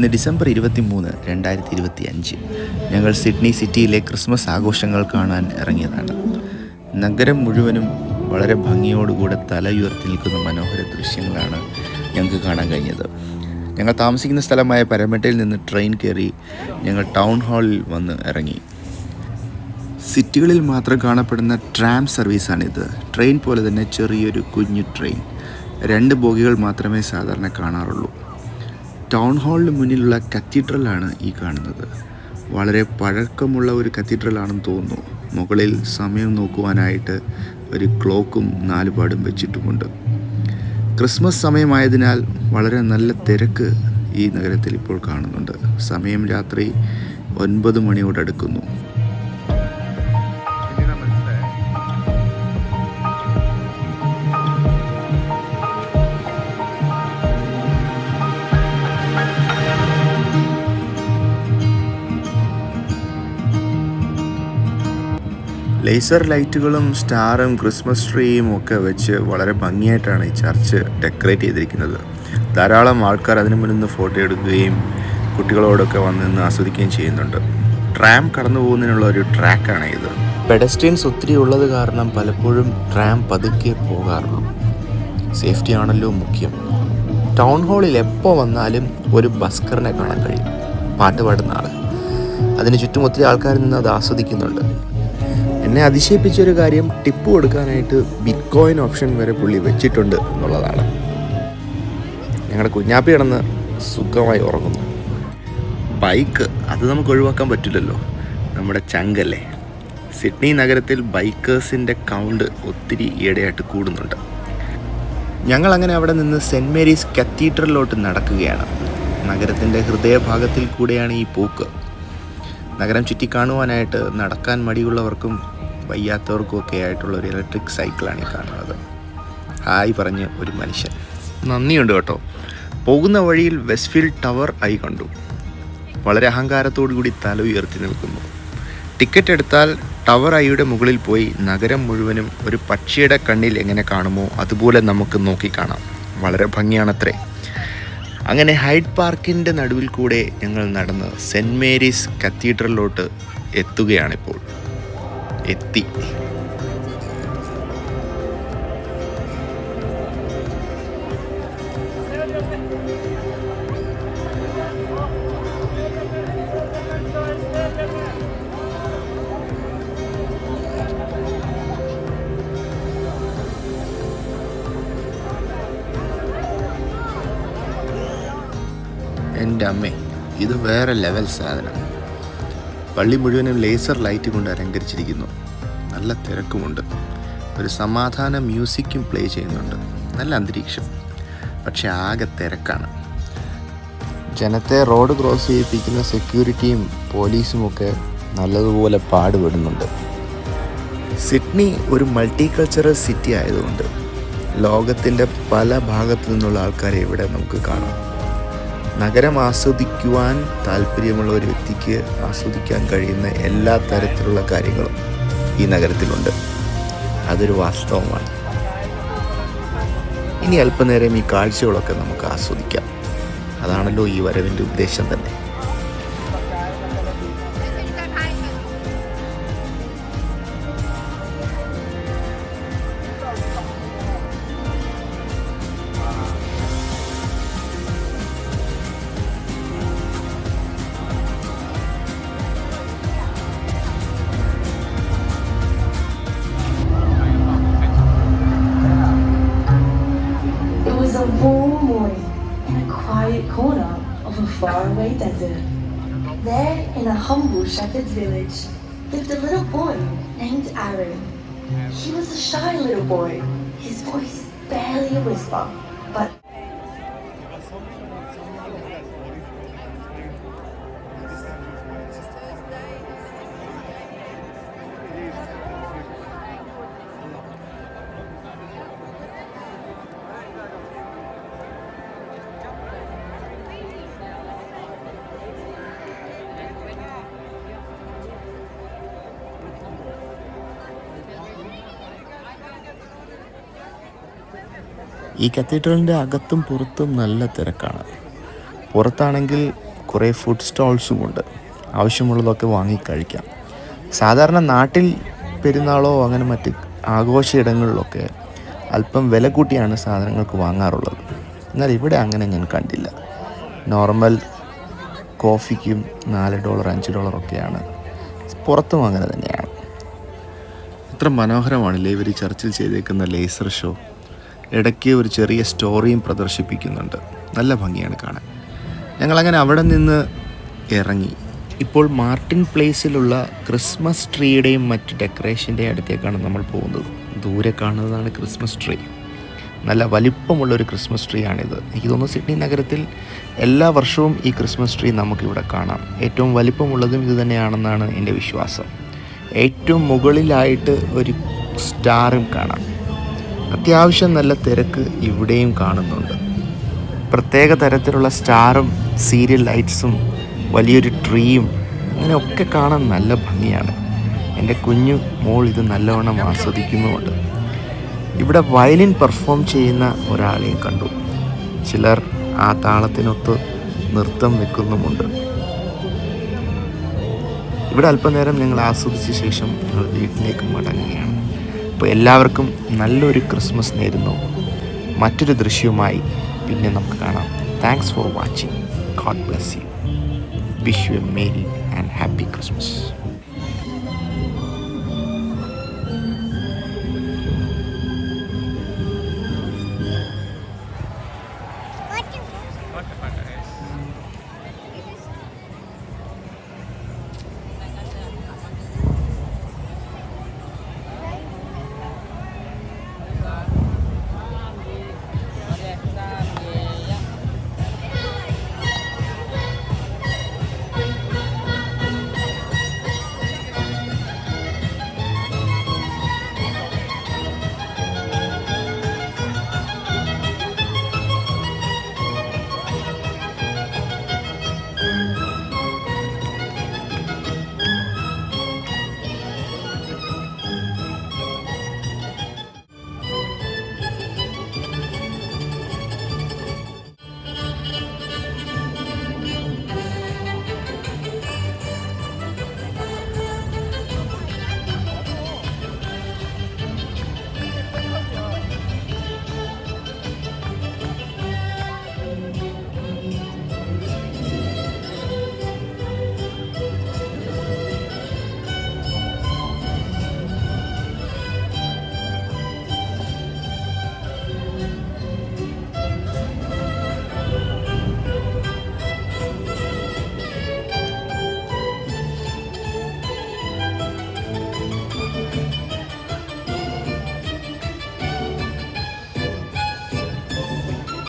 ഇന്ന് ഡിസംബർ ഇരുപത്തി മൂന്ന് രണ്ടായിരത്തി ഇരുപത്തി അഞ്ച് ഞങ്ങൾ സിഡ്നി സിറ്റിയിലെ ക്രിസ്മസ് ആഘോഷങ്ങൾ കാണാൻ ഇറങ്ങിയതാണ്. നഗരം മുഴുവനും വളരെ ഭംഗിയോടുകൂടെ തല ഉയർത്തി നിൽക്കുന്ന മനോഹര ദൃശ്യങ്ങളാണ് ഞങ്ങൾക്ക് കാണാൻ കഴിഞ്ഞത്. ഞങ്ങൾ താമസിക്കുന്ന സ്ഥലമായ പരമട്ടയിൽ നിന്ന് ട്രെയിൻ കയറി ഞങ്ങൾ ടൗൺ ഹാളിൽ വന്ന് ഇറങ്ങി. സിറ്റികളിൽ മാത്രം കാണപ്പെടുന്ന ട്രാം സർവീസാണിത്. ട്രെയിൻ പോലെ തന്നെ ചെറിയൊരു കുഞ്ഞു ട്രെയിൻ. രണ്ട് ബോഗികൾ മാത്രമേ സാധാരണ കാണാറുള്ളൂ. ടൗൺ ഹാളിന് മുന്നിലുള്ള കത്തീഡ്രലാണ് ഈ കാണുന്നത്. വളരെ പഴക്കമുള്ള ഒരു കത്തീഡ്രലാണെന്ന് തോന്നുന്നു. മുകളിൽ സമയം നോക്കുവാനായിട്ട് ഒരു ക്ലോക്കും നാലുപാടും വെച്ചിട്ടുമുണ്ട്. ക്രിസ്മസ് സമയമായതിനാൽ വളരെ നല്ല തിരക്ക് ഈ നഗരത്തിൽ ഇപ്പോൾ കാണുന്നുണ്ട്. സമയം രാത്രി ഒൻപത് മണിയോടടുക്കുന്നു. ലേസർ ലൈറ്റുകളും സ്റ്റാറും ക്രിസ്മസ് ട്രീയും ഒക്കെ വെച്ച് വളരെ ഭംഗിയായിട്ടാണ് ഈ ചർച്ച് ഡെക്കറേറ്റ് ചെയ്തിരിക്കുന്നത്. ധാരാളം ആൾക്കാർ അതിനു മുന്നിൽ ഫോട്ടോ എടുക്കുകയും കുട്ടികളോടൊക്കെ വന്ന് നിന്ന് ആസ്വദിക്കുകയും ചെയ്യുന്നുണ്ട്. ട്രാം കടന്നു പോകുന്നതിനുള്ള ഒരു ട്രാക്കാണ് ഇത്. പെഡസ്ട്രിയൻസ് ഒത്തിരി ഉള്ളത് കാരണം പലപ്പോഴും ട്രാം പതുക്കെ പോകാറുള്ളൂ. സേഫ്റ്റി ആണല്ലോ മുഖ്യം. ടൗൺ ഹാളിൽ എപ്പോൾ വന്നാലും ഒരു ബസ്കറിനെ കാണാൻ കഴിയും. പാട്ട് പാടുന്ന ആൾ അതിന് ചുറ്റും ഒത്തിരി ആൾക്കാർ നിന്ന് അത് ആസ്വദിക്കുന്നുണ്ട്. എന്നെ അതിശയിപ്പിച്ചൊരു കാര്യം ടിപ്പ് കൊടുക്കാനായിട്ട് ബിറ്റ് കോയിൻ ഓപ്ഷൻ വരെ പുള്ളി വെച്ചിട്ടുണ്ട് എന്നുള്ളതാണ്. ഞങ്ങളുടെ കുഞ്ഞാപ്പി കിടന്ന് സുഖമായി ഉറങ്ങുന്നു. ബൈക്ക് അത് നമുക്ക് ഒഴിവാക്കാൻ പറ്റില്ലല്ലോ. നമ്മുടെ ചങ്കല്ലേ. സിഡ്നി നഗരത്തിൽ ബൈക്കേഴ്സിന്റെ കൗണ്ട് ഒത്തിരി ഈയിടെയായിട്ട് കൂടുന്നുണ്ട്. ഞങ്ങൾ അങ്ങനെ അവിടെ നിന്ന് സെന്റ് മേരീസ് കത്തീഡ്രലിലോട്ട് നടക്കുകയാണ്. നഗരത്തിന്റെ ഹൃദയഭാഗത്തിൽ കൂടെയാണ് ഈ പോക്ക്. നഗരം ചുറ്റി കാണുവാനായിട്ട് നടക്കാൻ മടിയുള്ളവർക്കും വയ്യാത്തവർക്കും ഒക്കെ ആയിട്ടുള്ള ഒരു ഇലക്ട്രിക് സൈക്കിളാണ് ഈ കാണുന്നത്. ഹായ് പറഞ്ഞ് ഒരു മനുഷ്യൻ. നന്ദിയുണ്ട് കേട്ടോ. പോകുന്ന വഴിയിൽ വെസ്റ്റ്ഫീൽഡ് ടവർ ആയി കണ്ടു. വളരെ അഹങ്കാരത്തോടു കൂടി തല ഉയർത്തി നിൽക്കുന്നു. ടിക്കറ്റ് എടുത്താൽ ടവർ ഐയുടെ മുകളിൽ പോയി നഗരം മുഴുവനും ഒരു പക്ഷിയുടെ കണ്ണിൽ എങ്ങനെ കാണുമോ അതുപോലെ നമുക്ക് നോക്കിക്കാണാം വളരെ ഭംഗിയാണത്രേ. അങ്ങനെ ഹൈഡ് പാർക്കിന്റെ നടുവിൽ കൂടെ ഞങ്ങൾ നടന്ന് സെന്റ് മേരീസ് കത്തീഡ്രലിലോട്ട് എത്തുകയാണിപ്പോൾ. എത്തി. എന്റെ അമ്മേ ഇത് വേറെ ലെവൽ സാധനം. പള്ളി മുഴുവനും ലേസർ ലൈറ്റ് കൊണ്ട് അലങ്കരിച്ചിരിക്കുന്നു. നല്ല തിരക്കുമുണ്ട്. ഒരു സമാധാന മ്യൂസിക്കും പ്ലേ ചെയ്യുന്നുണ്ട്. നല്ല അന്തരീക്ഷം. പക്ഷെ ആകെ തിരക്കാണ്. ജനത്തെ റോഡ് ക്രോസ് ചെയ്യിപ്പിക്കുന്ന സെക്യൂരിറ്റിയും പോലീസും ഒക്കെ നല്ലതുപോലെ പാടുപെടുന്നുണ്ട്. സിഡ്നി ഒരു മൾട്ടി കൾച്ചറൽ സിറ്റി ആയതുകൊണ്ട് ലോകത്തിന്റെ പല ഭാഗത്തു നിന്നുള്ള ആൾക്കാരെ ഇവിടെ നമുക്ക് കാണാം. നഗരം ആസ്വദിക്കുവാൻ താല്പര്യമുള്ള ഒരു വ്യക്തിക്ക് ആസ്വദിക്കാൻ കഴിയുന്ന എല്ലാ തരത്തിലുള്ള കാര്യങ്ങളും ഈ നഗരത്തിലുണ്ട്. അതൊരു വാസ്തവമാണ്. ഇനി അല്പനേരം ഈ കാഴ്ചകളൊക്കെ നമുക്ക് ആസ്വദിക്കാം. അതാണല്ലോ ഈ വരവിന്റെ ഉദ്ദേശം തന്നെ. A faraway desert. There, in a humble shepherd's village, lived a little boy named Aaron. He was a shy little boy, his voice barely a whisper, but ഈ കത്തീഡ്രലിന്റെ അകത്തും പുറത്തും നല്ല തിരക്കാണ്. പുറത്താണെങ്കിൽ കുറേ ഫുഡ് സ്റ്റോൾസുമുണ്ട് ആവശ്യമുള്ളതൊക്കെ വാങ്ങി കഴിക്കാം. സാധാരണ നാട്ടിൽ പെരുന്നാളോ അങ്ങനെ മറ്റ് ആഘോഷ ഇടങ്ങളിലൊക്കെ അല്പം വില കൂട്ടിയാണ് സാധനങ്ങൾക്ക് വാങ്ങാറുള്ളത്. എന്നാൽ ഇവിടെ അങ്ങനെ ഞാൻ കണ്ടില്ല. നോർമൽ കോഫിക്കും നാല് ഡോളർ അഞ്ച് ഡോളറൊക്കെയാണ് പുറത്തും അങ്ങനെ തന്നെയാണ്. എത്ര മനോഹരമാണല്ലേ ഇവർ ചർച്ചിൽ ചെയ്തേക്കുന്ന ലേസർ ഷോ. ഇടയ്ക്ക് ഒരു ചെറിയ സ്റ്റോറിയും പ്രദർശിപ്പിക്കുന്നുണ്ട്. നല്ല ഭംഗിയാണ് കാണാൻ. ഞങ്ങളങ്ങനെ അവിടെ നിന്ന് ഇറങ്ങി. ഇപ്പോൾ മാർട്ടിൻ പ്ലേസിലുള്ള ക്രിസ്മസ് ട്രീയുടെയും മറ്റ് ഡെക്കറേഷന്റെയും അടുത്തേക്കാണ് നമ്മൾ പോകുന്നത്. ദൂരെ കാണുന്നതാണ് ക്രിസ്മസ് ട്രീ. നല്ല വലിപ്പമുള്ളൊരു ക്രിസ്മസ് ട്രീ ആണിത് എനിക്ക് തോന്നുന്നു സിഡ്നി നഗരത്തിൽ എല്ലാ വർഷവും ഈ ക്രിസ്മസ് ട്രീ നമുക്കിവിടെ കാണാം. ഏറ്റവും വലിപ്പമുള്ളതും ഇത് തന്നെയാണെന്നാണ് എന്റെ വിശ്വാസം. ഏറ്റവും മുകളിലായിട്ട് ഒരു സ്റ്റാറും കാണാം. അത്യാവശ്യം നല്ല തിരക്ക് ഇവിടെയും കാണുന്നുണ്ട്. പ്രത്യേക തരത്തിലുള്ള സ്റ്റാറും സീരിയൽ ലൈറ്റ്സും വലിയൊരു ട്രീയും അങ്ങനെയൊക്കെ കാണാൻ നല്ല ഭംഗിയാണ്. എന്റെ കുഞ്ഞു മോൾ ഇത് നല്ലവണ്ണം ആസ്വദിക്കുന്നുമുണ്ട്. ഇവിടെ വയലിൻ പെർഫോം ചെയ്യുന്ന ഒരാളെയും കണ്ടു. ചിലർ ആ താളത്തിനൊത്ത് നൃത്തം വെക്കുന്നുമുണ്ട്. ഇവിടെ അല്പനേരം ഞങ്ങൾ ആസ്വദിച്ച ശേഷം ഞങ്ങൾ വീട്ടിലേക്ക് മടങ്ങുകയാണ്. അപ്പോൾ എല്ലാവർക്കും നല്ലൊരു ക്രിസ്മസ് നേരുന്നു. മറ്റൊരു ദൃശ്യവുമായി പിന്നെ നമുക്ക് കാണാം. Thanks for watching God bless you wish you merry and happy Christmas